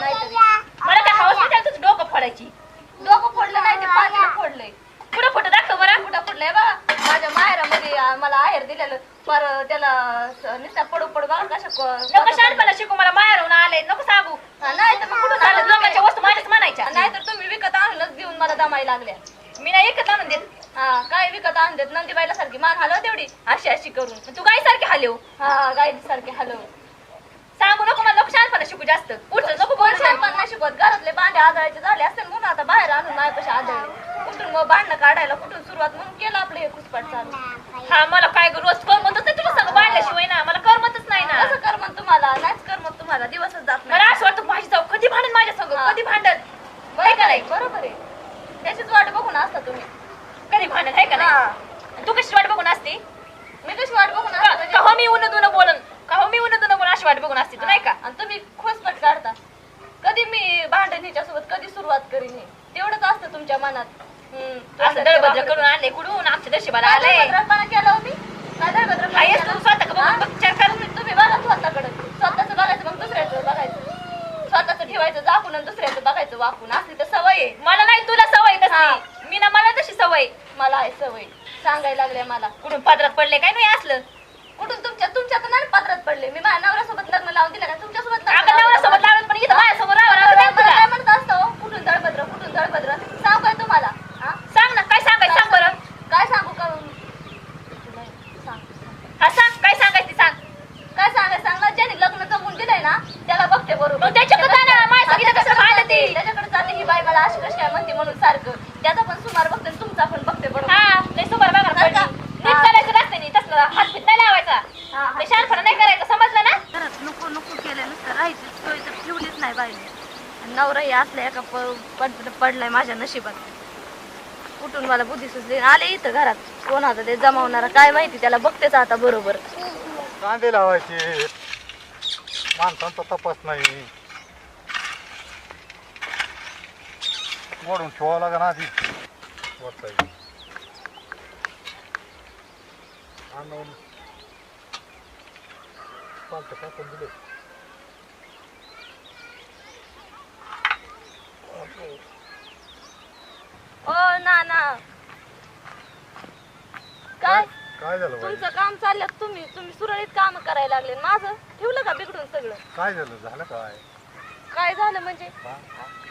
मला काय हवंच नाही डोकं फोडायची. डोकं फोडलं नाही ते पाणी फोडलंय. कुठं फोटो दाखव मला कुठं फोडलंय बा माझ्या माहेरामध्ये मला आहेर दिलेलं. पर त्याला निस्ता पडू पडू बा कशा नको शानपणा शिकू. मला माहेरून आले नको सांगू. नाही तर मग कुठून आलं लोकांच्या वस्तू माझ्याच म्हणायच्या. नाहीतर तुम्ही विकत आणूनच देऊन मला दमायला लागल्या. मी नाही एकच आणून देत. हा काय विकत आणून देत? नंदीबाईला सारखी मान हलव तेवढी. अशी अशी करून. तू गाई सारखी हलव. हा गाई सारखी हलव. सांगू नको मला नको शहाणपणा शिकू जास्त. उठ नको बोल. पण पण नाही शिकवत घरातले भांडे आदळायचे झाले असतील म्हणून आता बाहेर आणून माझ्यापाशी आदळले. कुठून मग भांडणं काढायला कुठून सुरुवात म्हणून केलं आपलं हे कुसपाट चालू. हा मला काय ग, रोज करमतच नाही तुला सांग बांधल्याशिवाय ना. मला करमतच नाही ना. कसं कर मग तुम्हाला? नाहीच कर मग तुम्हाला. दिवसच जात मला नाही असं वाटतं माझी जाऊ. कधी भांडण माझ्या संग. कधी भांडण बरोबर आहे का आहे नाही? बरोबर आहे. त्याचीच वाट बघून असता तुम्ही. कधी भांडण? आहे का. नाही? तू कशी वाट बघून असते? मी कशी वाट बघून असता? हो मी उन दुन बोलन का हो मी अशी वाट बघून असते तू नाही का? आणि तुम्ही खोसपट काढता. कधी मी भांडण हिच्यासोबत कधी सुरुवात करीन हे. तेवढंच असतं तुमच्या मनात. हम्म, असं दळभद्र करून आणले कुठून? आमच्या दर्शनाला काय आलंय दळभद्रपणा केला हो मी? काय दळभद्रपणा आहेस केला? तू स्वतः का बघून? बघ, विचार कर तुम्ही तुम्ही बघा स्वतःकडे. स्वतःच बघायचं मग दुसऱ्याचं बघायचं. स्वतःच ठेवायचं झाकून आणि दुसऱ्याचं बघायचं वाकून. असली तर सवय आहे. मला नाही तुला सवय मी ना मला तशी सवय. मला आहे सवय. सांगायला लागल्या मला. कुठून पदरात पडले काय? नाही असलं. कुठून तुमच्या तुमच्या तर नाही पात्रात पडले. मी माझ्या नवऱ्यासोबत लग्न लावून दिलं का? तुमच्यासोबत लग्न अगं लावून नवऱ्यासोबत दिलं? लावलं पण इथं माझ्यासमोर राहावं मला लागतं मला काय तुला. म्हणत असतो कुठून दळभद्र कुठून दळभद्र सांग काय तुम्हाला हा? सांग ना काय सांगायचं सांग बरं काय सांगू का तुला सांग सांग. हा सांग काय सांगायचं ते सांग काय सांगाय सांग ना ज्याने लग्न जमून दिलंय ना त्याला बघते बरोबर मग त्याच्याकडे जा ना, माझ्या सगळीचं कसं त्याच्याकडे भांडते? जाते, त्याच्याकडे जाते ही बाई मला अशी कशी काय म्हणते म्हणून सारखं त्याचा पण सुमार बघते आणि तुमचा पण बघते बरोबर हा लय सुमार बघा बरं का? नीट हा. करायचं नसते नी तसलं हात फिट नाही लावायचा हा, हा. लय शहाणपणा नाही करायचं समजलं ना घरात नको नको केलं नुसतं राहायची सोय तर ठेवलीच नाही बाईने नवरा हे पड पडलाय माझ्या नशिबात. कुठून मला बुद्धी सुचली आले इथं घरात. कोण आता ते जमावणारा काय माहिती त्याला बघतेच आता बरोबर. कांदे लावायचे. माणसांचा तपास नाही. ओढून ठेवावं लागेल आधी. वरता आणून. पालथं टाकून दिले? ओ ना ना काय? काय झालं बाई? तुमचं काम चाललं तुम्ही? तुम्ही सुरळीत काम करायला लागले. माझं ठेवलं का बिघडून सगळं? काय झालं? झालं काय? काय झालं म्हणजे? हा?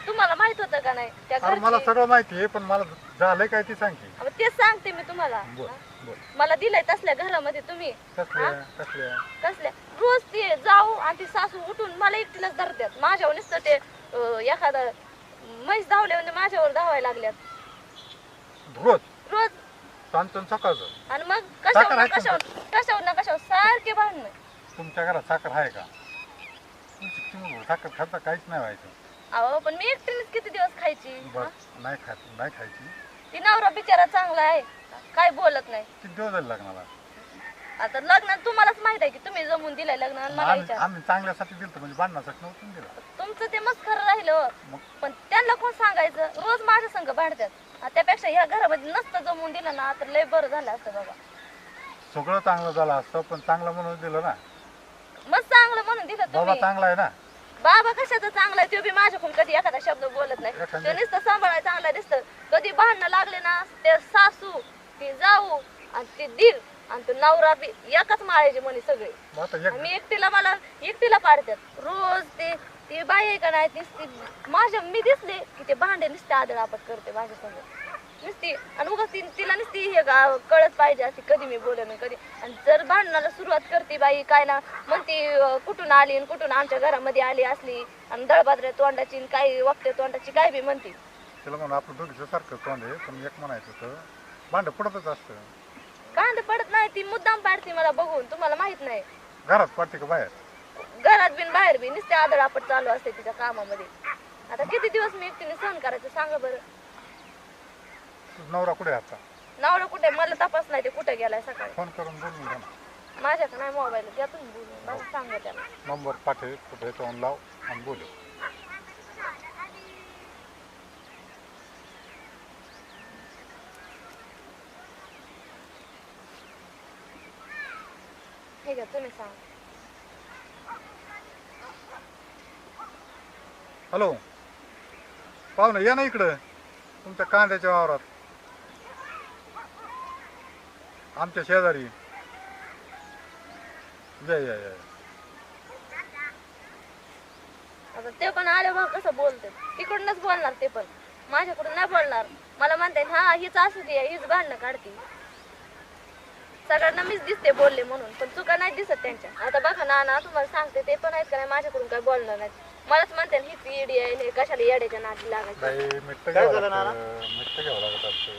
तुम्हाला माहीत होतं का नाही? त्या अरे मला घरची सगळं माहिती आहे पण मला झालंय काय ती सांग की अहो, तेच सांगते मी तुम्हाला. बोल बोल. मला दिलंय तसल्या घरामध्ये तुम्ही. कसल्या कसल्या कसल्या रोज ते जाऊ आणि ती सासू उठून मला एकटीलाच धरतात. माझ्यावर नुसतं ते अं, एखादा म्हैस धावल्यावर माझ्यावर धावायला लागल्यात. रोज? रोज. सांगतो सकाळचं. आणि मग साखर कशावर आहे कशावर कशावर ना कशावर सारखे भांडणं. तुमच्या घरात साखर आहे का? तुमची साखर खाता काहीच नाही व्हायचं. अहो पण मी एकटीनेच किती दिवस खायची? नाही खात नाही खायची. ती नवरा बिचारा चांगला आहे. काय बोलत नाही. किती दिवस झाले लग्नाला? आता लग्न तुम्हालाच माहीत आहे की तुम्ही जमून दिलंय लग्न आणि मला आम्ही विचार. आम्ही चांगल्यासाठी दिलं म्हणजे भांडणासाठी नव्हतं दिलं. तुमचं ते मस्त खरं राहिलं. मग? पण त्यांना कोण सांगायचं? रोज माझ्या संग भांडतात आ, त्यापेक्षा ह्या घरामध्ये नसतं जमून दिलं ना तर लय बरं झालं असतं बाबा. सगळं चांगलं झालं असतं पण चांगलं म्हणून दिलं ना. मस्त चांगलं म्हणून दिलं बाबा तुम्ही चांगला आहे ना. बाबा कशाचं चांगला आहे? तो बी माझ्याकडून कधी एखादा शब्द बोलत नाही. एखादा- तो नुसतं सांभाळायला चांगला दिसतं. कधी भांडणं लागले ना ते सासू ती जाऊ आणि ते दीर. आणि तो नवरा बी एकाच माळायचे म्हणे सगळे. मग आता एक मी एकटीला मला एकटीला पाडतात रोज ते ती बाई आहे का नाही नुसती माझ्या मी दिसले की ते भांडे नुसते आदळापट करते माझ्यासमोर नुसती आणि उगाच ती तिला नुसती हे गा- कळत पाहिजे अशी कधी मी बोले नाही कधी आणि जर भांडणाला सुरुवात करते बाई काय ना म्हणती अं, कुठून आली आणि कुठून आमच्या घरामध्ये आली असली आणि दळबाद्रे तोंडाची आणि काही तोंडाची काय बी म्हणती. तिला म्हणून आपलं दोघीचं सारखं तोंड आहे पण एक म्हणायचं होतं भांड पडतच असतं. कांदे पडत नाही ती मुद्दाम पाडते मला बघून तुम्हाला माहीत नाही. घरात पडते का बाहेर? घरात बिन बाहेर बी नुसते आदळापट चालू असते तिच्या कामामध्ये. आता किती दिवस मी एकटीने सहन करायचं सांगा बरं. नवरा कुठे आहे आता? नवरा कुठे मला तपास नाही ते कुठे गेलाय सकाळी? फोन करून बोलून घ्या ना. माझ्याकडे नाही मोबाईल घ्या तुम्ही बोलून मला सांगा त्याला. नंबर पाठवे कुठे तो लाव आणि बोलू 手がトメさん हॅलो पाहू ना या ना इकडं तुमच्या कांद्याच्या वावरात. आमच्या शेजारी. या या या. आता ते पण आले भाऊ कसं बोलते. इकडूनच बोलणार ते पण. माझ्याकडून नाही बोलणार. मला म्हणते हा हीच असू दे हीच भांडणं काढते. सगळ्यांना मीच दिसते बोलले म्हणून पण चुका नाही दिसत त्यांच्या. आता बघा ना ना तुम्हाला सांगते ते पण आहेत का नाही माझ्याकडून काय बोलणार नाहीत. मलाच म्हणते हीच इडी आहे हे कशाला येड्याच्या नादी लागायची? बाई काय घ्यावं झालं नाना? लागतं मिठ घ्यावं लागत असतं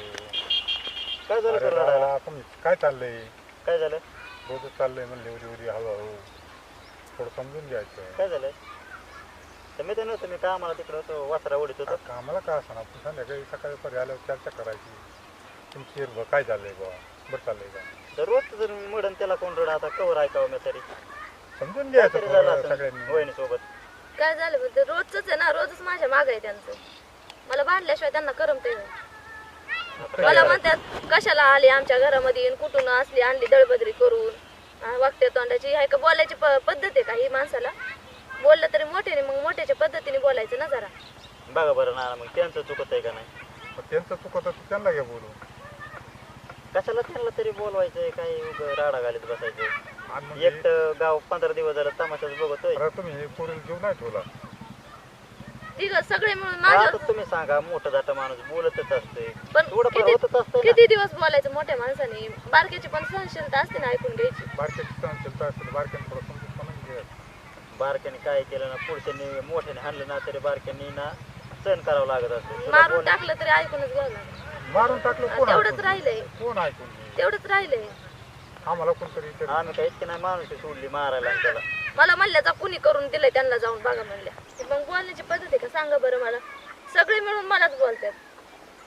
काय झालं अरे रडायला? काय चाललंय? काय झालं? रोजच चाललंय म्हणले उरी उरी हळूहळू. थोडं समजून घ्यायचं. काय झालंय तर मी तर नव्हतं मी कामाला तिकडं होतो वासरा ओढीत होतो. कामाला काय असं आपण संध्याकाळी सकाळी परी आल्यावर चर्चा करायची. तुमची हिरवं काय चाललंय बा बरं चाललंय तर रोज जर मी मडन त्याला कोण रडा आता कवर ऐकावं मी तरी. समजून घ्यायचं काहीतरी झालं थोडं असेल सगळ्यांनी. वहिनी सोबत काय झालं ते रोजच आहे ना रोजच माझ्या माग आहे त्यांचं. मला भांडल्याशिवाय त्यांना करमते मला म्हणतात कशाला आली आमच्या घरामध्ये आणि कुठून असली आणली दळबदरी करून? हा, वागत्या तोंडाची आहे का बोलायची प- पद्धत आहे का ही माणसाला? बोललं तरी मोठ्याने मग मोठ्याच्या पद्धतीने बोलायचं ना जरा. बघा बरं ना मग त्यांचं चुकत आहे का नाही? मग त्यांचं चुकत तर त्यांना घ्या बोलू कशाला त्यांना तरी बोलवायचंय काही उगं राडा घालीत बसायचं आणि मग हे- एक गाव पंधरा दिवस झालं तमाशाच बघतोय. अरे तुम्ही हे पोरीला नाही ठेवला? सगळे मिळून आता तुम्ही सांगा मोठं दाटा माणूस बोलतच असते पण थोडंफार किती होतच असतंय ना. किती दिवस बोलायचं मोठ्या माणसाने? बारक्याची पण सहनशीलता असते ना ऐकून घ्यायची. बारक्याची सहनशीलता असेल बारक्याने थोडं समजून घ्यायचं बारक्याने काय केलं ना पुढच्यानी मोठ्याने हाणलं ना तरी बारक्यानी ना सहन करावं लागत असते तुला मारून बोल- टाकलं तरी ऐकूनच घ्यावं लागलं मारून टाकलं कोण तेवढंच ऐकून राहिलंय. घेईल? कोण ऐकून घेईल? तेवढंच राहिलंय. आम्हाला कोणतरी आम्ही काही इतकी नाही माणूस सोडली मारायला आणि त्याला. मला म्हणल्याचा कुणी करून दिलंय त्यांना जाऊन बघा म्हणल्या. ते मग बोलण्याची पद्धत आहे का? सांगा बरं मला. सगळे मिळून मलाच बोलतात.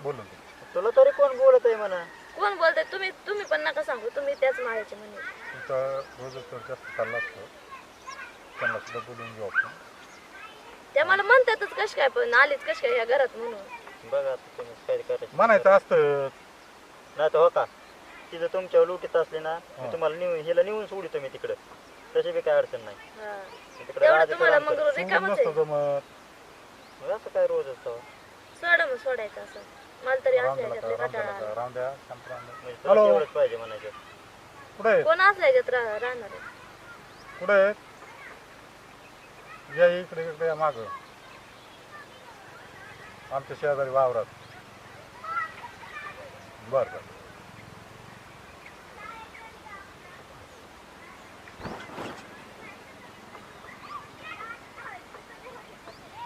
बोलून. तुला तरी कोण बोलत आहे म्हणा? कोण बोलताय? तुम्ही तुम्ही पण नका सांगू. तुम्ही त्याच माळ्याचे म्हणे. तुमचा रोजच जर जास्त चालला असतो. त्यांना सुद्धा बोलून घेऊ आपण. त्या मला म्हणतातच कश काय पण आलीच कश काय या घरात म्हणून. बघा आता तुम्ही काय करायचं. म्हणायचं असतं. नाही तर हो का? तिथं तुमच्यावर लुटीत असली ना. मी तुम्हाला नेऊन हिला नेऊन सोडितो मी तिकडं. तशी बी काय अडचण नाही. हा. मी तिकडं तेवढं राहते तुम्हाला तर मग आमचं. सोडून रिकामच नसतं आहे जमत. मग असं काय रोज असतं? सोडा मग सोडायचं असं. मला तरी असल्या कंटाळा आला. शांत म्हणजे तुला हॅलो. तेवढंच पाहिजे म्हणायचं. कुठे कोण असल्या ह्याच्यात रा- राहणार आहे? कुठे आहेत? या इकडे इकडे या माग. आमच्या शेजारी वावरात. बर बर.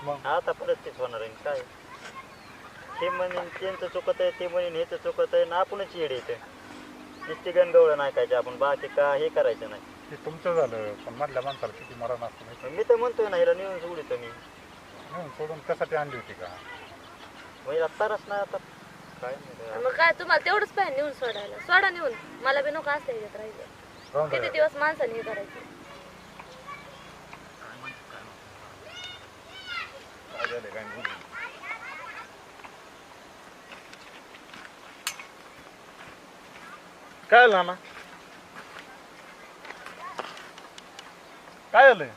मग? आता परत तेच होणार आहे काय? हे म्हणेन त्यांचं चुकत आहे ते म्हणेन ह्याचं चुकत आहे ना आपणच येड येते नुसती गणगवळं नाही काय आपण बाकी का हे करायचं नाही. ते तुमचं झालं पण मधल्या माणसाला किती मरण असतं माहिती मी तर म्हणतोय ना हिला नेऊन सोडितो मी. म्हणून सोडून कशासाठी आणली होती का? म्हणजे आत्ताच नाही आता काय नाही मग काय तुम्हाला तेवढंच पाहिजे नेऊन सोडायला. सोडा नेऊन. मला बी नको असल्या ह्याच्यात राहिलं. राहून किती. दिवस माणसाने हे करायचं? काय झालंय काय नाही. काय झालं नाना? काय झालंय?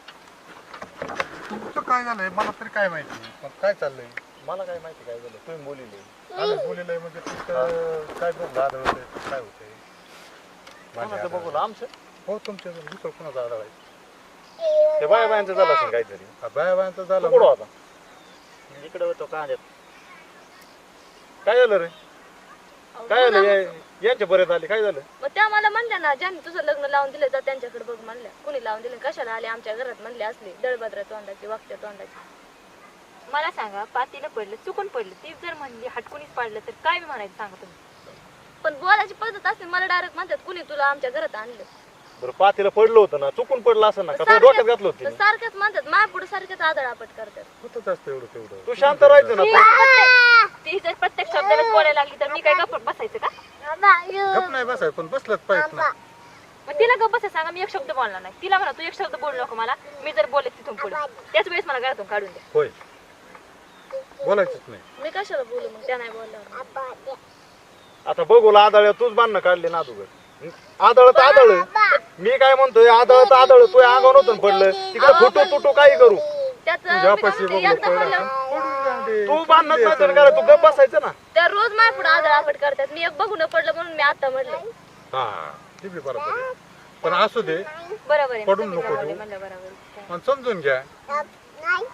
तुमचं काय झालंय? मला तरी काय माहिती? पण काय चाललंय? मला काय माहिती काय झालं? तुम्ही बोलिले बोलिलंय म्हणजे तुमचं काय बघ होते काय होते? कोणाचं बघू? आमचं हो तुमच्या दुसरं कोणाचं आढळ आहे? ते बाय बायांचं झालं असेल काहीतरी. हा, बाया बायांचं झालं कुठं होता? इकडे होतो कांद्यात. काय झालं रे? काय झालं? या- यांच्या आले काय झालं? मग त्या मला म्हणल्या ना ज्यांनी तुझं लग्न लावून दिलं जा त्यांच्याकडे बघ म्हणल्या. कुणी लावून दिलं? कशाला आले? आमच्या घरात म्हणले असले दळभद्र तोंडाची वागत्या तोंडाची. मला सांगा पातीला पडलं चुकून पडलं ती जर म्हणली हटकुनीच पाडलं तर काय बी म्हणायचं सांगा तुम्ही? पण बोलायची पद्धत असते मला डायरेक्ट म्हणतात कुणी तुला आमच्या घरात आणलं? बरं पातीला पडलं होतं ना चुकून पडलं असं ना का तुला डोक्यात घातलं होतं तर तिने? सारख्याच म्हणतात माय पुढे सारख्याच आदळापट करतात. होतच असतं एवढं तेवढं. तू शांत राहायचं ना तू. ती जर प्रत्येक शब्दाला बोलायला लागली तर मी काय गप्प बसायचं का? गप नाही बसाय पण बसलंच पाहिजे ना. मग तिला गप्प बसायचं सांगा मी एक शब्द बोलणार नाही. तिला म्हणा तू एक शब्द बोलू नको मला मी जर बोलत तिथून पुढे. त्याच वेळेस मला घरातून काढून द्या. होय. बोलायचंच नाही. मी कशाला बोलू मग? त्या नाही बोलल्यावर आता बघू आदळ तूच बांधणं काढले ना तुझं आदळ तर आदळ. मी काय म्हणतोय आदळ तर आदळ. तू अंगावर होतं पडलं. तिकडे फुटू तुटू काही करू. त्याच तुझ्यापाशी मी बघलो जाऊ दे. तू बांधणं नाही तर काय तू गप बसायचं ना. त्या रोज माय पुढे आदळापट करतात. मी एक बघून पडलं म्हणून मी आता म्हटलं हा ती बी बरोबर आहे पण असू दे. बरोबर आहे. पडून तुम्ही नको जमवले देऊ. म्हणलं बरोबर आहे. समजून घ्या.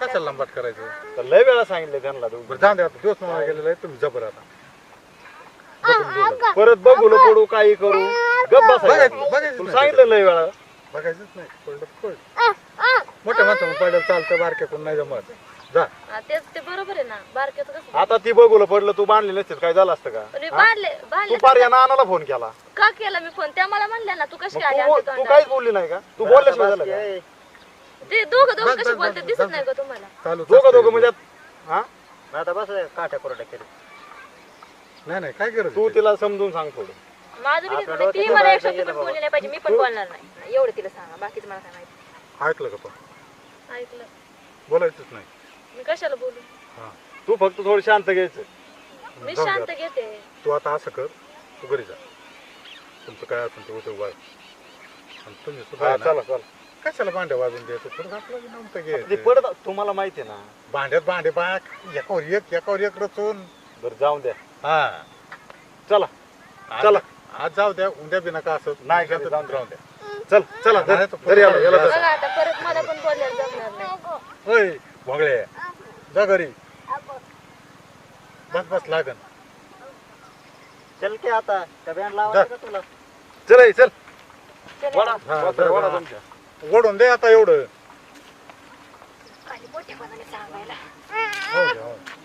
कशाला लंबाट करायचं? तर लय वेळा सांगितलं त्यांना दोघी. बरं जाऊ दे आता. दिवस मला गेलेला आहे तुम्ही जबर आता. बोला. परत बघू पडू काही करू. गप बसायचं बघायचं बघायचं तुला नाही. सांगितलं लय वेळा. बघायचंच नाही. पडलं तर पड मोठ्या माणसाला पडलं चालतं बारक्या कोण नाही जमत. जा. हा, तेच ते बरोबर आहे ना. बारक्याचं कसं आता ती बघूला पडलं तू बांधली नसतेस काय झालं असतं का? बांधले तू बांधले पार या नानाला फोन केला. का केला मी फोन? त्या मला म्हणल्या ना तू कशी आली? तू आमच्या तू तोंडावर? काहीच बोलली नाही का? तू बोलल्याशिवाय झालं का? ते दोघं दोघं दिसत. नाही का तुम्हाला. चालू दोघं दोघं म्हणजे हा? आता बस काठ्या कोरड्या केली नाही नाही काय गरज तू आहे? तिला समजून सांग थोडं. माझं बी आपल्या घेतलं नाही. ती डोक्यात मला एक बाहेर शब्द पण गेलं बाबा. बोलली नाही पाहिजे मी पण बोलणार नाही. एवढं तिला सांगा बाकीचं मला काय माहिती. ऐकलं का पण? ऐकलं. बोलायचंच नाही. मी कशाला बोलू? हा. तू फक्त थोडं शांत घ्यायचं. मी जाऊ दे शांत आता. घेते. तू आता असं कर तू घरी जा. तुमचं काय असेल ते उद्योग वाढ. आणि तुम्ही सुद्धा हा, आहे ना, चला चला. कशाला भांडे वाजून द्यायचं? थोडं आपलं बी नमतं ते घ्यायचं. पडत तुम्हाला माहिती आहे ना. भांड्यात भांडे बाक एकावर एक एकावर एक रचून. बरं जाऊन द्या. हा. चला. आज- चला. आज जाऊ द्या उद्या बी नका असं. नाही तर जाऊन राहून द्या. चल चला घरी- आलो याला. बघा आता परत मला पण बोलायला जमणार नाही. होय भोगळे. जा घरी. बस बस लागन. चल की आता. त्या बँड लावायचं का तुला? चल चल. चला. वडा हा, वडा जा. तुमच्या. ओढून दे आता एवढं सांगायला हो, हो.